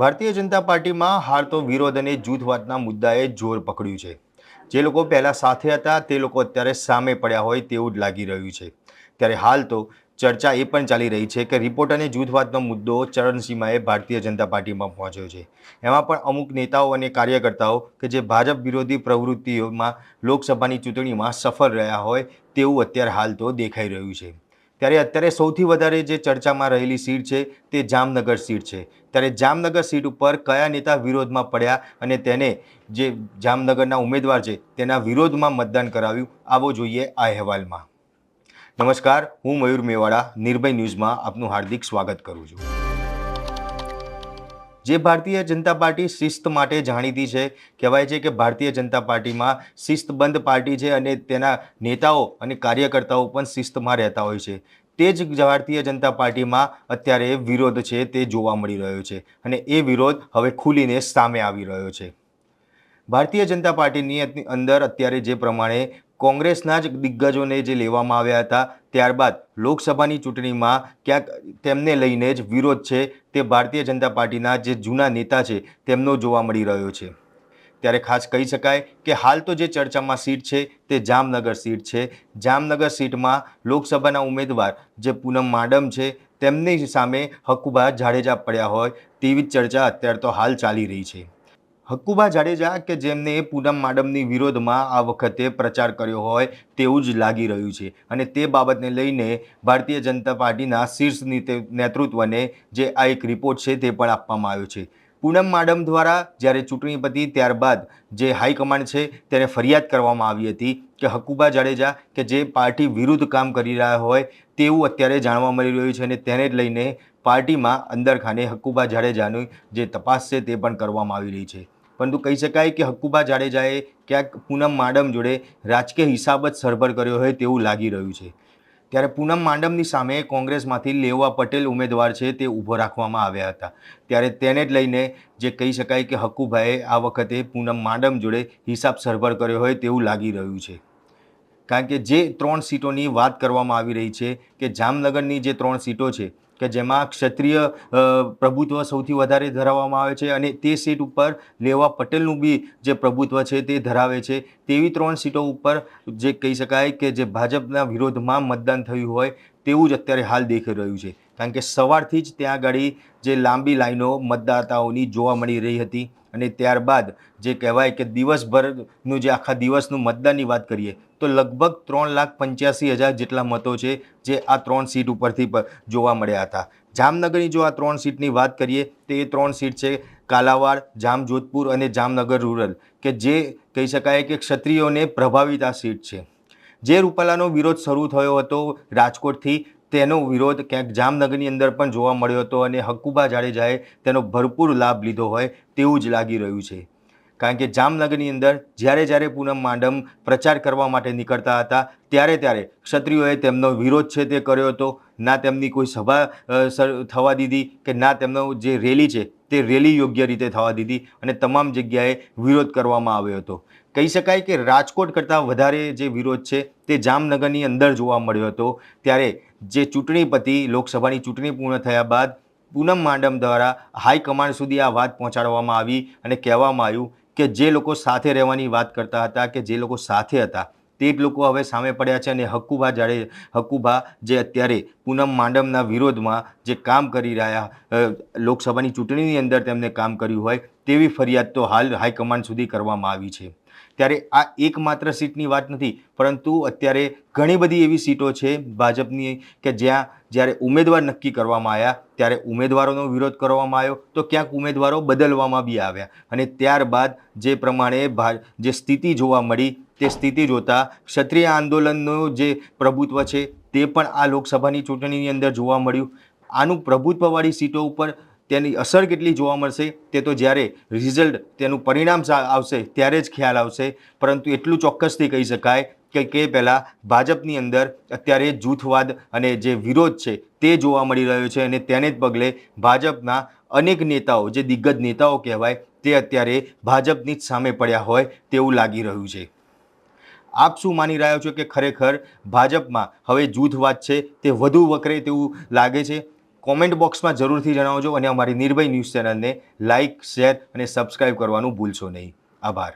ભારતીય જનતા પાર્ટીમાં હાલ તો વિરોધ અને જૂથવાદના મુદ્દાએ જોર પકડ્યું છે. જે લોકો પહેલાં સાથે હતા, તે લોકો અત્યારે સામે પડ્યા હોય તેવું જ લાગી રહ્યું છે. ત્યારે હાલ તો ચર્ચા એ પણ ચાલી રહી છે કે રિપોર્ટ અને જૂથવાદનો મુદ્દો ચરણસીમાએ ભારતીય જનતા પાર્ટીમાં પહોંચ્યો છે. એમાં પણ અમુક નેતાઓ અને કાર્યકર્તાઓ કે જે ભાજપ વિરોધી પ્રવૃત્તિઓમાં લોકસભાની ચૂંટણીમાં સફળ રહ્યા હોય તેવું અત્યારે હાલ તો દેખાઈ રહ્યું છે. ત્યારે અત્યારે સૌથી વધારે જે ચર્ચામાં રહેલી સીટ છે તે જામનગર સીટ છે. ત્યારે જામનગર સીટ ઉપર કયા નેતા વિરોધમાં પડ્યા અને તેને જે જામનગરના ઉમેદવાર છે તેના વિરોધમાં મતદાન કરાવ્યું, આવો જોઈએ આ અહેવાલમાં. નમસ્કાર, હું મયુર મેવાડા, નિર્ભય ન્યૂઝમાં આપનું હાર્દિક સ્વાગત કરું છું. જે ભારતીય જનતા પાર્ટી શિસ્ત માટે જાણીતી છે. કહેવાય છે કે ભારતીય જનતા પાર્ટીમાં શિસ્તબંધ પાર્ટી છે અને તેના નેતાઓ અને કાર્યકર્તાઓ પણ શિસ્તમાં રહેતા હોય છે. તે જ ભારતીય જનતા પાર્ટીમાં અત્યારે વિરોધ છે તે જોવા મળી રહ્યો છે અને એ વિરોધ હવે ખુલીને સામે આવી રહ્યો છે. ભારતીય જનતા પાર્ટીની અંદર અત્યારે જે પ્રમાણે કોંગ્રેસના જ દિગ્ગજોને જે લેવામાં આવ્યા હતા, ત્યારબાદ લોકસભાની ચૂંટણીમાં ક્યાંક તેમને લઈને જ વિરોધ છે તે ભારતીય જનતા પાર્ટીના જે જૂના નેતા છે તેમનો જોવા મળી રહ્યો છે. ત્યારે ખાસ કહી શકાય કે હાલ તો જે ચર્ચામાં સીટ છે તે જામનગર સીટ છે. જામનગર સીટમાં લોકસભાના ઉમેદવાર જે પૂનમ માડમ છે તેમની સામે હકુબા જાડેજા પડ્યા હોય તેવી જ ચર્ચા અત્યારે તો હાલ ચાલી રહી છે. હક્કુબા જાડેજા કે જેમને પૂનમ માડમની વિરોધમાં આ વખતે પ્રચાર કર્યો હોય તેવું જ લાગી રહ્યું છે. અને તે બાબતને લઈને ભારતીય જનતા પાર્ટીના શીર્ષ નીતે- નેતૃત્વને જે આ એક રિપોર્ટ છે તે પણ આપવામાં આવ્યો છે. પૂનમ માડમ દ્વારા જ્યારે ચૂંટણી પતી ત્યારબાદ જે હાઈકમાન્ડ છે તેને ફરિયાદ કરવામાં આવી હતી કે હક્કુબા જાડેજા કે જે પાર્ટી વિરુદ્ધ કામ કરી રહ્યા હોય તેવું અત્યારે જાણવા મળી રહ્યું છે અને તેને લઈને પાર્ટીમાં અંદરખાને હક્કુબા જાડેજાની જે તપાસ છે તે પણ કરવામાં આવી રહી છે. પરંતુ કહી શકાય કે હક્કુબા જાડેજાએ ક્યાંક પૂનમ માડમ જોડે રાજકીય હિસાબ જ સરભર કર્યો હોય તેવું લાગી રહ્યું છે. ત્યારે પૂનમ માડમની સામે કોંગ્રેસમાંથી લેવા પટેલ ઉમેદવાર છે તે ઊભો રાખવામાં આવ્યા હતા. ત્યારે તેને જ લઈને જે કહી શકાય કે હક્કુભાઈએ આ વખતે પૂનમ માડમ જોડે હિસાબ સરભર કર્યો હોય તેવું લાગી રહ્યું છે. કારણ કે જે ત્રણ સીટોની વાત કરવામાં આવી રહી છે કે જામનગરની જે ત્રણ સીટો છે કે જેમાં ક્ષત્રિય પ્રભુત્વ સૌથી વધારે ધરાવવામાં આવે છે અને તે સીટ ઉપર લેવા પટેલનું બી જે પ્રભુત્વ છે તે ધરાવે છે. તેવી ત્રણ સીટો ઉપર જે કહી શકાય કે જે ભાજપના વિરોધમાં મતદાન થયું હોય તેવું જ અત્યારે હાલ દેખાઈ રહ્યું છે. કારણ કે સવારથી જ ત્યાં આગળ જે લાંબી લાઈનો મતદાતાઓની જોવા મળી રહી હતી અને ત્યારબાદ જે કહેવાય કે દિવસભરનું જે આખા દિવસનું મતદાનની વાત કરીએ તો લગભગ ત્રણ લાખ પંચ્યાસી હજાર જેટલા મતો છે જે આ ત્રણ સીટ ઉપરથી જોવા મળ્યા હતા. જામનગરની જો આ ત્રણ સીટની વાત કરીએ તો એ ત્રણ સીટ છે કાલાવાડ, જામજોધપુર અને જામનગર રૂરલ કે જે કહી શકાય કે ક્ષત્રિયોને પ્રભાવિત આ સીટ છે. જે રૂપાલાનો વિરોધ શરૂ થયો હતો રાજકોટથી, તેનો વિરોધ ક્યાંક જામનગરની અંદર પણ જોવા મળ્યો હતો અને હક્કુબા જાડેજાએ તેનો ભરપૂર લાભ લીધો હોય તેવું જ લાગી રહ્યું છે. કારણ કે જામનગરની અંદર જ્યારે જ્યારે પૂનમ માંડમ પ્રચાર કરવા માટે નીકળતા હતા, ત્યારે ત્યારે ક્ષત્રિયોએ તેમનો વિરોધ છે તે કર્યો હતો. ના તેમની કોઈ સભા થવા દીધી કે ના તેમનો જે રેલી છે તે રેલી યોગ્ય રીતે થવા દીધી અને તમામ જગ્યાએ વિરોધ કરવામાં આવ્યો હતો. કહી શકાય કે રાજકોટ કરતાં વધારે જે વિરોધ છે તે જામનગરની અંદર જોવા મળ્યો હતો. ત્યારે જે ચૂંટણી પતિ, લોકસભાની ચૂંટણી પૂર્ણ થયા બાદ પૂનમ માંડમ દ્વારા હાઈકમાન્ડ સુધી આ વાત પહોંચાડવામાં આવી અને કહેવામાં આવ્યું કે જે લોકો સાથે રહેવાની વાત કરતા હતા, કે જે લોકો સાથે હતા, તે જ લોકો હવે સામે પડ્યા છે અને હક્કુભા જાડે, હક્કુભા જે અત્યારે પૂનમ માંડમના વિરોધમાં જે કામ કરી રહ્યા લોકસભાની ચૂંટણીની અંદર તેમને કામ કર્યું હોય, તેવી ફરિયાદ તો હાલ હાઈકમાન્ડ સુધી કરવામાં આવી છે. ત્યારે આ એકમાત્ર સીટની વાત નથી, પરંતુ અત્યારે ઘણી બધી એવી સીટો છે ભાજપની કે જ્યાં જ્યારે ઉમેદવાર નક્કી કરવામાં આવ્યા, ત્યારે ઉમેદવારોનો વિરોધ કરવામાં આવ્યો, તો ક્યાંક ઉમેદવારો બદલવામાં બી આવ્યા. અને ત્યારબાદ જે પ્રમાણે જે સ્થિતિ જોવા મળી, તે સ્થિતિ જોતાં ક્ષત્રિય આંદોલનનું જે પ્રભુત્વ છે, તે પણ આ લોકસભાની ચૂંટણીની અંદર જોવા મળ્યું. આનું પ્રભુત્વવાળી સીટો ઉપર તેની અસર કેટલી જોવા મળશે, તે તો જ્યારે રિઝલ્ટ તેનું પરિણામ આવશે ત્યારે જ ખ્યાલ આવશે. પરંતુ એટલું ચોક્કસથી કહી શકાય કે કે પહેલાં ભાજપની અંદર અત્યારે જૂથવાદ અને જે વિરોધ છે તે જોવા મળી રહ્યો છે અને તેને જ પગલે ભાજપના અનેક નેતાઓ, જે દિગ્ગજ નેતાઓ કહેવાય, તે અત્યારે ભાજપની જ સામે પડ્યા હોય તેવું લાગી રહ્યું છે. આપ શું માની રહ્યા છો કે ખરેખર ભાજપમાં હવે જૂથવાદ છે તે વધુ વકરે તેવું લાગે છે? કોમેન્ટ બોક્સમાં જરૂરથી જણાવજો અને અમારી નિર્ભય ન્યૂઝ ચેનલને લાઇક, શેર અને સબસ્ક્રાઈબ કરવાનું ભૂલશો નહીં. આભાર.